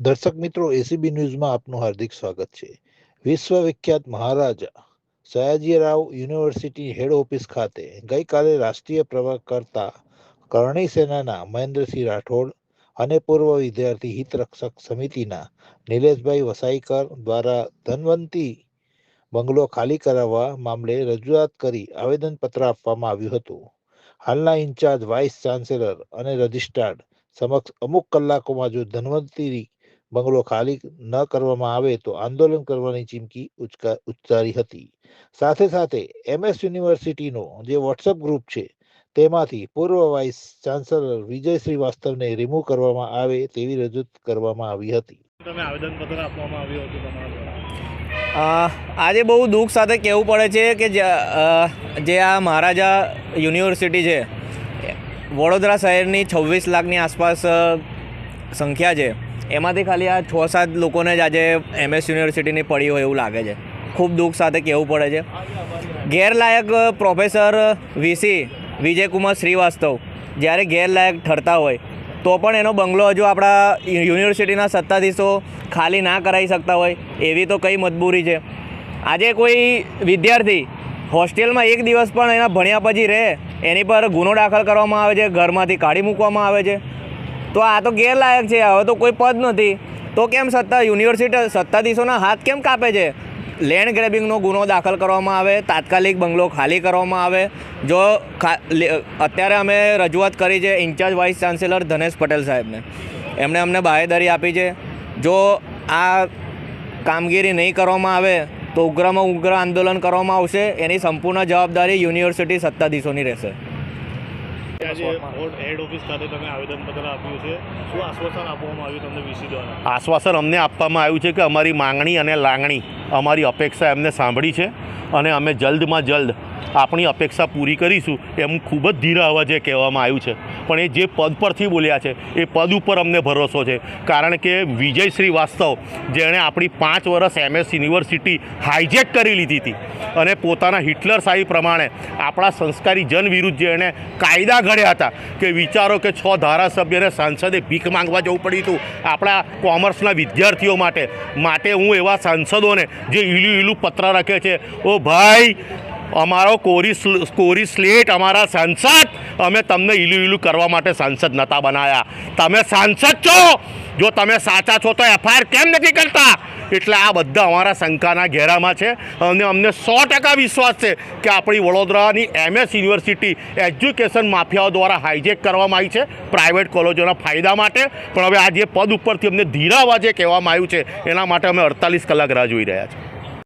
દર્શક મિત્રો એસીબી ન્યૂઝમાં આપનું હાર્દિક સ્વાગત છે. વિશ્વવિખ્યાત Maharaja Sayajirao university head office ખાતે ગઈકાલે રાષ્ટ્રીય પ્રવક્તા કરણી સેનાના મહેન્દ્રસિંહ રાઠોડ અને પૂર્વ વિદ્યાર્થી હિતરક્ષક સમિતિના નિલેશભાઈ વસાઈકર દ્વારા ધનવંતી બંગલો ખાલી કરાવવા મામલે રજૂઆત કરી આવેદનપત્ર આપવામાં આવ્યું હતું. હાલના ઇન્ચાર્જ વાઇસ ચાન્સેલર અને રજિસ્ટ્રાર્ડ સમક્ષ અમુક કલાકોમાં જો ધન્વંતરી બંગલો ખાલી ન કરવામાં આવે તો આંદોલન કરવાની ચીમકી ઉચ્ચારી હતી. સાથે સાથે એમએસ યુનિવર્સિટીનો જે વોટ્સઅપ ગ્રુપ છે તેમાંથી પૂર્વ વાઇસ ચાન્સેલર વિજય શ્રીવાસ્તવને રિમૂવ કરવામાં આવે તેવી રજૂઆત કરવામાં આવી હતી. તમે આવેદનપત્ર આપવામાં આવ્યું હતું તમારા દ્વારા? અ, આજે બહુ દુઃખ સાથે કહેવું પડે છે કે જે જે આ મહારાજા યુનિવર્સિટી છે વડોદરા શહેરની છવ્વીસ લાખની આસપાસ સંખ્યા છે. એમાંથી ખાલી આ છ સાત લોકોને જ આજે એમએસ યુનિવર્સિટીની પડી હોય એવું લાગે છે. ખૂબ દુઃખ સાથે કહેવું પડે છે. ગેરલાયક પ્રોફેસર વીસી વિજયકુમાર શ્રીવાસ્તવ જ્યારે ગેરલાયક ઠરતા હોય, તો પણ એનો બંગલો હજુ આપણા યુનિવર્સિટીના સત્તાધીશો ખાલી ના કરાવી શકતા હોય, એવી તો કઈ મજબૂરી છે. આજે કોઈ વિદ્યાર્થી હોસ્ટેલમાં એક દિવસ પણ એના ભણ્યા પછી રહે, એની પર ગુનો દાખલ કરવામાં આવે છે, ઘરમાંથી કાઢી મૂકવામાં આવે છે. તો આ તો ગેરલાયક છે, હવે તો કોઈ પદ નથી. તો કેમ સત્તા યુનિવર્સિટી સત્તાધીશોના હાથ કેમ કાપે છે? લેન્ડ ગ્રેબિંગનો ગુનો દાખલ કરવામાં આવે, તાત્કાલિક બંગલો ખાલી કરવામાં આવે. જો અત્યારે અમે રજૂઆત કરી છે incharge vice chancellor Dhanesh Patel સાહેબને. એમણે અમને બાહેદારી આપી છે, જો આ કામગીરી નહીં કરવામાં આવે, તો ઉગ્રમાં ઉગ્ર આંદોલન કરવામાં આવશે, એની સંપૂર્ણ જવાબદારી યુનિવર્સિટી સત્તાધીશોની રહેશે. આશ્વાસન અમને આપવામાં આવ્યું છે કે અમારી માંગણી અને લાગણી અમારી અપેક્ષા એમને સાંભળી છે અને અમે જલ્દમાં જલ્દ આપણી અપેક્ષા પૂરી કરીશું એમ ખૂબ જ ધીરા અવાજે કહેવામાં આવ્યું છે. પણ એ જે પદ પરથી બોલ્યા છે, એ પદ ઉપર અમને ભરોસો છે. કારણ કે વિજય શ્રીવાસ્તવ જેણે આપણી પાંચ વર્ષ એમએસ યુનિવર્સિટી હાઇજેક કરી લીધી હતી અને પોતાના હિટલર શાહી પ્રમાણે આપણા સંસ્કારી જન વિરુદ્ધ જે એણે કાયદા ઘડ્યા હતા કે વિચારો કે છ ધારાસભ્યને સાંસદે ભીખ માંગવા જવું પડ્યું હતું આપણા કોમર્સના વિદ્યાર્થીઓ માટે. માટે હું એવા સાંસદોને જે ઈલું ઈલું પત્ર રાખે છે, ઓ ભાઈ અમારો કોરી કોરી સ્લેટ, અમારા સાંસદ. અમે તમને ઈલું ઈલું કરવા માટે સાંસદ નહોતા બનાવ્યા તમે સાંસદ છો? જો તમે સાચા છો તો એફઆઈઆર કેમ નથી કરતા? એટલે આ બધા અમારા શંકાના ઘેરામાં છે અને અમને સો ટકા વિશ્વાસ છે કે આપણી વડોદરાની એમએસ યુનિવર્સિટી એજ્યુકેશન માફિયાઓ દ્વારા હાઇજેક કરવામાં આવી છે પ્રાઇવેટ કોલેજોના ફાયદા માટે. પણ હવે આ જે પદ ઉપરથી અમને ધીરાવા જે કહેવામાં આવ્યું છે, એના માટે અમે અડતાલીસ કલાક રાહ જોઈ રહ્યા છીએ.